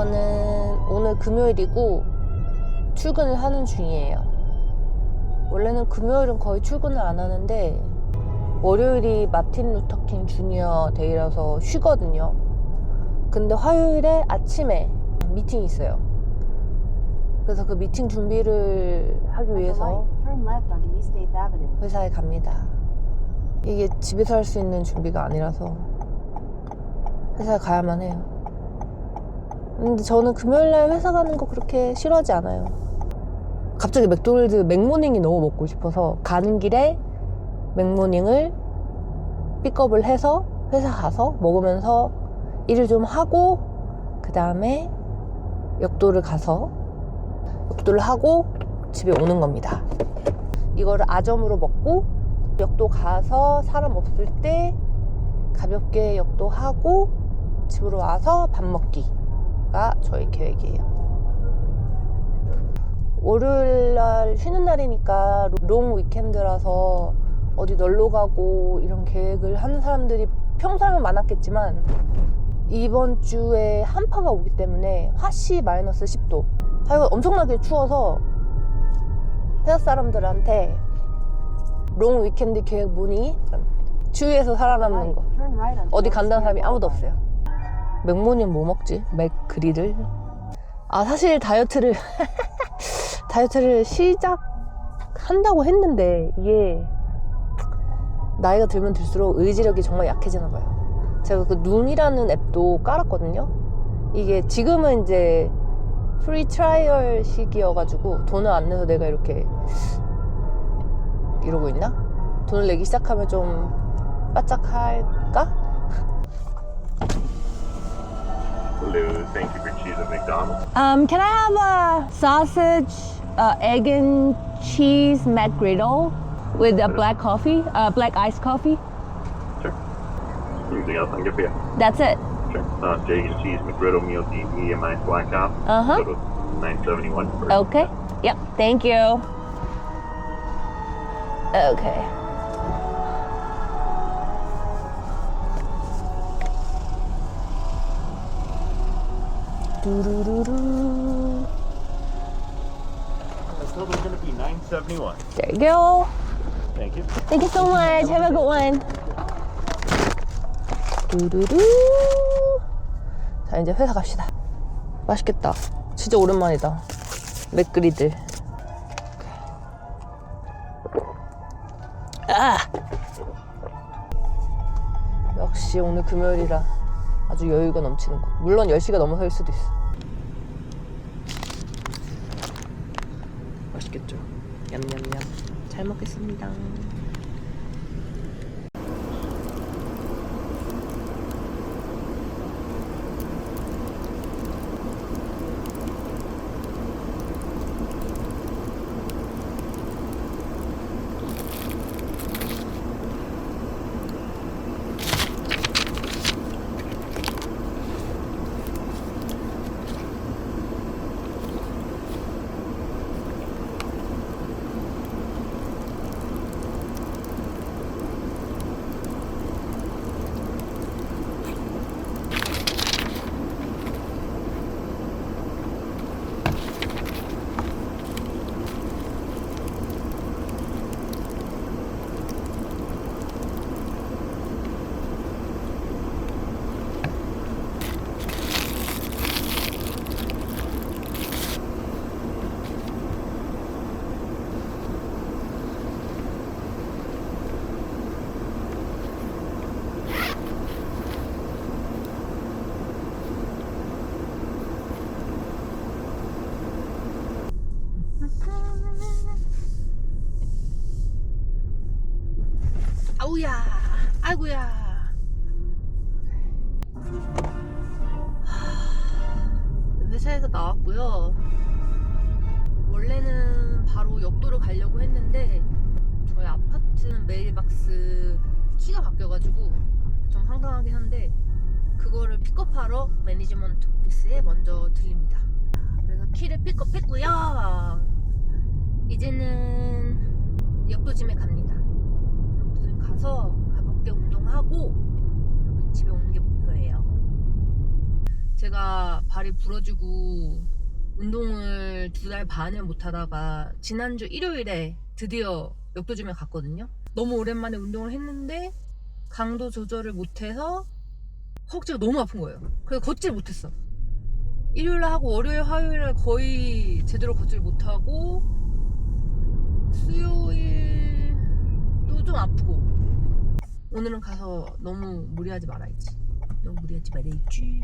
저는 오늘 금요일이고 출근을 하는 중이에요. 원래는 금요일은 거의 출근을 안 하는데 월요일이 마틴 루터킹 주니어 데이라서 쉬거든요. 근데 화요일에 아침에 미팅이 있어요. 그래서 그 미팅 준비를 하기 위해서 light, turn left onto East 8th Avenue. 회사에 갑니다. 이게 집에서 할 수 있는 준비가 아니라서 회사에 가야만 해요. 근데 저는 금요일날 회사 가는 거 그렇게 싫어하지 않아요. 갑자기 맥도날드 맥모닝이 너무 먹고 싶어서 가는 길에 맥모닝을 픽업을 해서 회사 가서 먹으면서 일을 좀 하고 그 다음에 역도를 가서 역도를 하고 집에 오는 겁니다. 이거를 아점으로 먹고 역도 가서 사람 없을 때 가볍게 역도 하고 집으로 와서 밥 먹기 가 저희 계획이에요. 월요일 날 쉬는 날이니까 롱 위켄드라서 어디 놀러 가고 이런 계획을 하는 사람들이 평소라면 많았겠지만 이번 주에 한파가 오기 때문에 화씨 마이너스 10도 하여간 엄청나게 추워서 회사 사람들한테 롱 위켄드 계획 문의 주위에서 살아남는 거 어디 간다는 사람이 아무도. 없어요 맥모닝 뭐 먹지? 맥그리들 아 사실 다이어트를 다이어트를 시작한다고 했는데 이게 나이가 들면 들수록 의지력이 정말 약해지나 봐요 제가 그 룸이라는 앱도 깔았거든요 이게 지금은 이제 프리 트라이얼 시기여가지고 돈을 안 내서 내가 이렇게 이러고 있나? 돈을 내기 시작하면 좀 바짝할까? Hello, thank you for choosing McDonald's. Um, can I have a sausage, uh, egg and cheese McGriddle with a black coffee, uh, black iced coffee? Sure. Anything else I can get for you? That's it. Sure. Uh, Jay and cheese McGriddle meal deep medium ice black top. Uh-huh. Total 971 Okay. Yep. Thank you. Okay. Do-do-do-do. The total's gonna be 971. There you go. Thank you. Thank you so much. Have a good one. 두두두. 자, 이제 회사 갑시다. 맛있겠다. 진짜 오랜만이다. 맥그리들. 아! 역시 오늘 금요일이라 아주 여유가 넘치는 거. 물론 10시가 넘어서일 수도 있어. 맛있겠죠? 냠냠냠. 잘 먹겠습니다. 아우야, 아이고야. 하, 회사에서 나왔고요. 원래는 바로 역도로 가려고 했는데 저희 아파트는 메일박스 키가 바뀌어가지고 좀 황당하긴 한데 그거를 픽업하러 매니지먼트 오피스에 먼저 들립니다. 그래서 키를 픽업했고요. 이제는 역도짐에 갑니다. 역도짐 가서 가볍게 운동 하고 집에 오는 게 목표예요. 제가 발이 부러지고 운동을 두 달 반을 못 하다가 지난주 일요일에 드디어 역도짐에 갔거든요. 너무 오랜만에 운동을 했는데 강도 조절을 못해서 허벅지가 너무 아픈 거예요. 그래서 걷질 못했어. 일요일 하고 월요일, 화요일에 거의 제대로 걷질 못하고 수요일도 좀 아프고 오늘은 가서 너무 무리하지 말아야지. 너무 무리하지 말아야지.